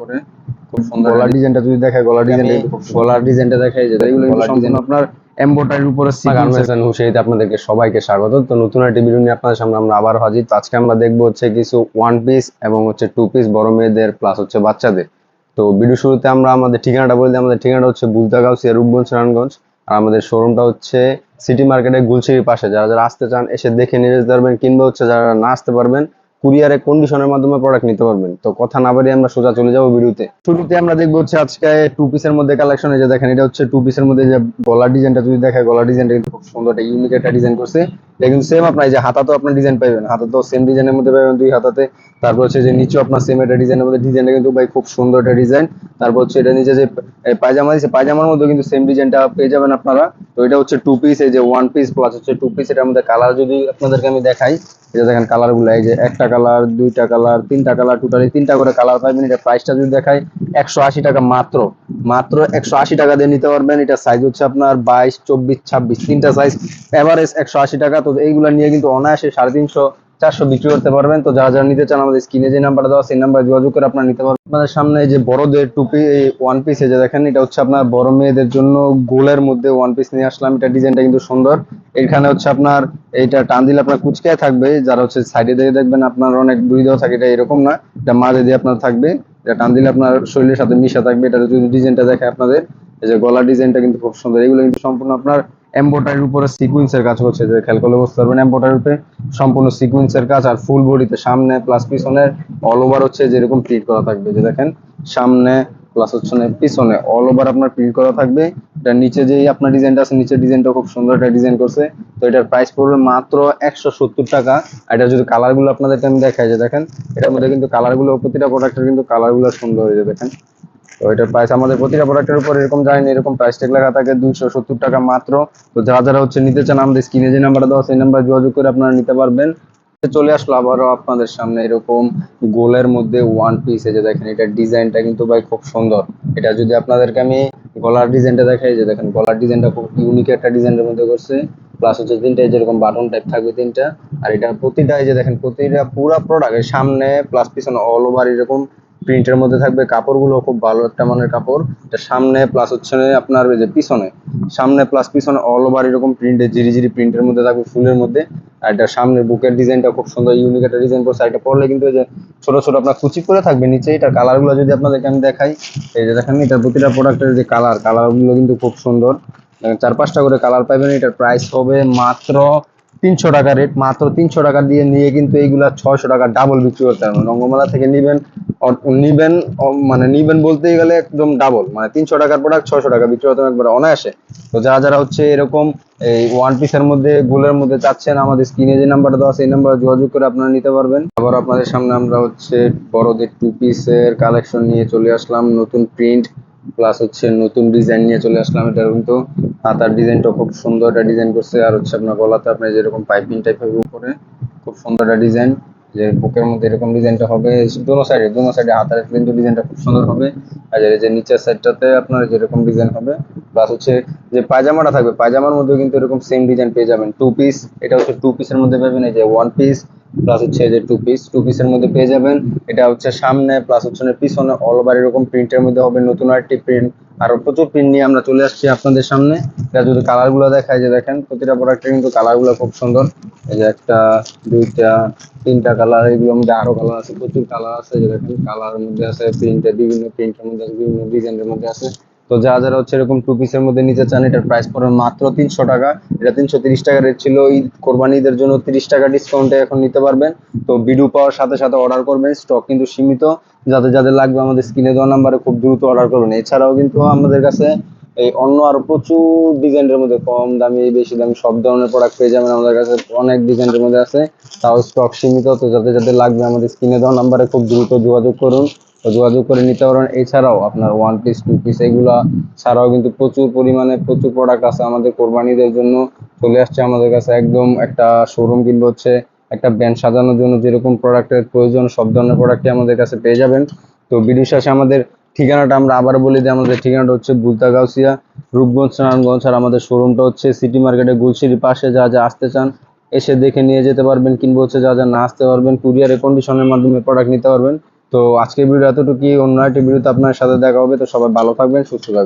উপরে খুব সুন্দর গলার ডিজাইনটা যদি দেখায় গলার ডিজাইনটা গলার ডিজাইনটা দেখাই যে এগুলো সম্পূর্ণ আপনার এমব্রয়ডারির উপরে আপনাদেরকে সবাইকে স্বাগত। তো নতুন একটি ভিডিও নিয়ে আপনাদের সামনে আমরা আবার হাজির। তো আজকে আমরা দেখব হচ্ছে কিছু ওয়ান পিস এবং হচ্ছে টু পিস বড় মেয়েদের প্লাস হচ্ছে বাচ্চাদের। তো ভিডিও শুরুতে আমরা আমাদের ঠিকানাটা বলে দিই। আমাদের ঠিকানাটা হচ্ছে বুলতাগাউসিয়া রূপগঞ্জ নারায়ণগঞ্জ। আর আমাদের শোরুমটা হচ্ছে সিটি মার্কেটের গুলশিরির পাশে। যারা যারা আসতে চান এসে দেখে নিয়ে যেতে পারবেন। কিংবা হচ্ছে যারা না আসতে পারবেন কুরিয়ারে কন্ডিশনের মাধ্যমে প্রোডাক্ট নিতে পারবেন। তো কথা না বাড়িয়ে আমরা সোজা চলে যাব ভিডিওতে। শুরুতে আমরা দেখব হচ্ছে আজকে টু পিসের মধ্যে কালেকশন এই যে দেখেন, এটা হচ্ছে টু পিসের মধ্যে যে গলার ডিজাইনটা যদি দেখে গলার ডিজাইনটা কিন্তু খুব সুন্দর, একটা ইউনিক একটা ডিজাইন করছে। এটা কিন্তু সেম আপনার এই যে হাতাতেও আপনার ডিজাইন পাবেন হাতাতেও সেম ডিজাইনের মধ্যে পাবেন দুই হাতাতে। তারপর হচ্ছে যে নিচেও আপনার সেম একটা ডিজাইনের মধ্যে ডিজাইনটা কিন্তু ভাই খুব সুন্দর একটা ডিজাইন তারপর হচ্ছে এটা নিচে যে পায়জামা দিচ্ছে পায়জামার মধ্যে কিন্তু সেম ডিজাইনটা পেয়ে যাবেন আপনারা। তো এটা হচ্ছে টু পিস এই যে ওয়ান পিস প্লাস হচ্ছে টু পিস এটার মধ্যে কালার যদি আপনাদেরকে আমি দেখাই যে দেখেন কালারগুলো এই যে একটা কালার দুইটা কালার তিনটা কালার টোটালি তিনটা করে কালার পাবেন এটা প্রাইসটা যদি দেখাই, একশো আশি টাকা মাত্র। মাত্র একশো আশি টাকা দিয়ে নিতে পারবেন। এটা সাইজ হচ্ছে আপনার বাইশ, চব্বিশ, ছাব্বিশ, তিনটা সাইজ এভারেজ একশো আশি টাকা। তো এইগুলো নিয়ে কিন্তু অনায়াসে সাড়ে তিনশো, চারশো বিক্রি করতে পারবেন। তো যারা যারা নিতে চান আমাদের স্ক্রিনে যে নাম্বারটা দেওয়া সেই নাম্বারে যোগাযোগ করে আপনারা নিতে পারবেন। আপনাদের সামনে যে বড়দের টুপি এই ওয়ান পিস এই যে দেখেন, এটা হচ্ছে আপনার বড় মেয়েদের জন্য গোলের মধ্যে ওয়ান পিস নিয়ে আসলাম। এটা ডিজাইনটা কিন্তু সুন্দর। এখানে হচ্ছে আপনার এইটা টান দিলে আপনার কুচকায় থাকবে। যারা হচ্ছে সাইডে দিয়ে দেখবেন, আপনার অনেক দুই দেওয়া থাকে, এটা এরকম না। এটা মাঝে দিয়ে আপনার থাকবে। এটা টান দিলে আপনার শরীরের সাথে মিশা থাকবে। এটা যদি ডিজাইনটা দেখে আপনাদের, এই যে গলার ডিজাইনটা কিন্তু খুব সুন্দর। এগুলো কিন্তু সম্পূর্ণ আপনার এম্বোটারির উপরে সিকুয়েন্সের কাজ করছে যে খেয়াল করলে বুঝতে পারবেন এম্বোটারির উপরে সম্পূর্ণ সিকুয়েন্সের কাজ আর ফুল বডিতে সামনে প্লাস পিছনে অল ওভার হচ্ছে যেরকম প্রিন্ট করা থাকবে, যে দেখেন সামনে প্লাস হচ্ছে পিছনে অল ওভার আপনার প্রিন্ট করা থাকবে। এটা নিচে যেই আপনার ডিজাইনটা আছে, নিচের ডিজাইনটা খুব সুন্দর একটা ডিজাইন করছে। তো এটার প্রাইস পড়বে মাত্র একশো সত্তর টাকা। এটা যদি কালারগুলো আপনাদেরকে আমি দেখাই, যে দেখেন, এটার মধ্যে কিন্তু কালারগুলো, প্রতিটা প্রোডাক্টের কিন্তু কালারগুলো সুন্দর হয়ে যায়, দেখেন। তো এটার প্রাইস আমাদের প্রতিটা প্রোডাক্টের উপর এরকম জানেন এরকম প্রাইস ট্যাগ লেখা থাকে দুইশো সত্তর টাকা মাত্র। তো যারা যারা হচ্ছে নিতে চান আমাদের স্ক্রিনে যে নাম্বারটা দেওয়া সেই নাম্বার যোগাযোগ করে আপনারা নিতে পারবেন। চলে আসলো আবারও আপনাদের সামনে এরকম গোলের মধ্যে ওয়ান পিস এই যে দেখেন এটার ডিজাইনটা কিন্তু ভাই খুব সুন্দর। এটা যদি আপনাদেরকে আমি গলার ডিজাইনটা দেখাই যে দেখেন গলার ডিজাইনটা খুব ইউনিক একটা ডিজাইনের মধ্যে করছে। প্লাস হচ্ছে তিনটা যেরকম বাটন টাইপ থাকবে তিনটা। আর এটা প্রতিটা, এই যে দেখেন প্রতিটা পুরো প্রোডাক্ট সামনে প্লাস পিছনে অল ওভার এরকম প্রিন্টের মধ্যে থাকবে কাপড়গুলো, খুব ভালো একটা মানের কাপড়। এটা সামনে প্লাস হচ্ছে আপনার যে পিছনে। সামনে প্লাস পিছনে অল ওভার এরকম প্রিন্টে জিরি জিরি প্রিন্টের মধ্যে থাকবে ফুলের মধ্যে। আর এটা সামনে বুকের ডিজাইনটা খুব সুন্দর ইউনিক একটা ডিজাইন করছে এটা পরলে কিন্তু এই যে ছোট ছোট আপনার কুচি করে থাকবে নিচে। এটা কালারগুলো যদি আপনাদেরকে আমি দেখাই, এই যে দেখেন, এটা প্রতিটা প্রোডাক্টের যে কালার কালারগুলো কিন্তু খুব সুন্দর। চার পাঁচটা করে কালার পাবেন এটার প্রাইস হবে মাত্র তিনশো টাকা রেট মাত্র তিনশো টাকা দিয়ে নিয়ে কিন্তু এইগুলা ছয়শো টাকা ডাবল বিক্রি করতে পারবেন। রঙ্গমেলা থেকে নিবেন নিবেন মানে নিবেন বলতে গেলে একদম ডাবল মানে তিনশো টাকার প্রোডাক্ট ছয়শো টাকা বিক্রি করতে একবার অনায়াসে। তো যারা যারা হচ্ছে এরকম এই ওয়ান পিসের মধ্যে, গোলের মধ্যে চাচ্ছেন, আমাদের স্ক্রিনে যে নাম্বারটা দেওয়া সেই নাম্বারে যোগাযোগ করে আপনারা নিতে পারবেন। আবার আপনাদের সামনে আমরা হচ্ছে বড়দের টু পিসের কালেকশন নিয়ে চলে আসলাম, নতুন প্রিন্ট প্লাস হচ্ছে নতুন ডিজাইন নিয়ে চলে আসলাম এটার কিন্তু হাতার ডিজাইনটা খুব সুন্দর একটা ডিজাইন করছে। আর হচ্ছে আপনার গলাতে আপনার যেরকম পাইপিং টাইপের উপরে খুব সুন্দর একটা ডিজাইন। যে বুকের মধ্যে এরকম ডিজাইনটা হবে দোনো সাইডে দোনো সাইডে হাতার কিন্তু ডিজাইনটা খুব সুন্দর হবে। আর যে নিচের সাইডটাতে আপনার যেরকম ডিজাইন হবে। প্লাস হচ্ছে যে পায়জামাটা থাকবে, পায়জামার মধ্যে কিন্তু এরকম সেম ডিজাইন পেয়ে যাবেন। টু পিস এটা হচ্ছে টু পিসের মধ্যে পাবেন, এই যে ওয়ান পিস প্লাস হচ্ছে যে টু পিস টু পিসের মধ্যে পেয়ে যাবেন। এটা হচ্ছে সামনে প্লাস হচ্ছে পিছনে অল ওভার এরকম প্রিন্টের মধ্যে হবে, নতুন আরেকটি প্রিন্ট আরও প্রচুর প্রিন্ট নিয়ে আমরা চলে আসছি আপনাদের সামনে। এটা যদি কালারগুলো দেখায় যে দেখেন, প্রতিটা প্রোডাক্টের কিন্তু কালারগুলো খুব সুন্দর। এই যে একটা, দুইটা, তিনটা কালার এগুলোর মধ্যে আরও কালার আছে, প্রচুর কালার আছে যে দেখেন কালারের মধ্যে আছে প্রিন্টের বিভিন্ন প্রিন্টের মধ্যে আছে, বিভিন্ন ডিজাইনের মধ্যে আছে। তো যারা যারা হচ্ছে এরকম টু পিসের মধ্যে নিতে চান, এটার প্রাইস পড়বে মাত্র তিনশো টাকা। এটা তিনশো তিরিশ টাকা রেট ছিল, ঈদ কোরবানি ঈদের জন্য তিরিশ টাকা ডিসকাউন্টে এখন নিতে পারবেন। তো ভিডিও পাওয়ার সাথে সাথে অর্ডার করবেন স্টক কিন্তু সীমিত। যাদের যাদের লাগবে আমাদের স্ক্রিনে দেওয়া নাম্বারে খুব দ্রুত অর্ডার করবেন। এছাড়াও কিন্তু আমাদের কাছে এই অন্য আরও প্রচুর ডিজাইনের মধ্যে, কম দামি, বেশি দামি, সব ধরনের প্রোডাক্ট পেয়ে যাবেন আমাদের কাছে। অনেক ডিজাইনের মধ্যে আছে, তাও স্টক সীমিত। তো যাদের যাদের লাগবে আমাদের স্ক্রিনে দেওয়া নাম্বারে খুব দ্রুত যোগাযোগ করুন। যোগাযোগ করে নিতে পারেন। এছাড়াও আপনার ওয়ান পিস টু পিস এগুলা ছাড়াও কিন্তু প্রচুর পরিমাণে প্রচুর প্রোডাক্ট আছে আমাদের কোরবানিদের জন্য। চলে আসছে আমাদের কাছে একদম একটা শোরুম কিনবো হচ্ছে একটা ব্যান্ড সাজানোর জন্য যেরকম প্রোডাক্টের প্রয়োজন, সব ধরনের প্রোডাক্টই আমাদের কাছে পেয়ে যাবেন। তো বিডিও শেষে আমাদের ঠিকানাটা আমরা আবার বলি দিই, আমাদের ঠিকানাটা হচ্ছে বুলতাগাউসিয়া, রূপগঞ্জ, নারায়ণগঞ্জ, আর আমাদের শোরুমটা হচ্ছে সিটি মার্কেটের গুলশিরির পাশে। যা যা আসতে চান এসে দেখে নিয়ে যেতে পারবেন, কিংবা হচ্ছে যা যা না আসতে পারবেন কুরিয়ারে কন্ডিশনের মাধ্যমে প্রোডাক্ট নিতে পারবেন। তো আজকের ভিডিও এতটুকুই। অন্য একটি ভিডিওতে আপনার সাথে দেখা হবে, তো সবাই ভালো থাকবেন, সুস্থ থাকবেন।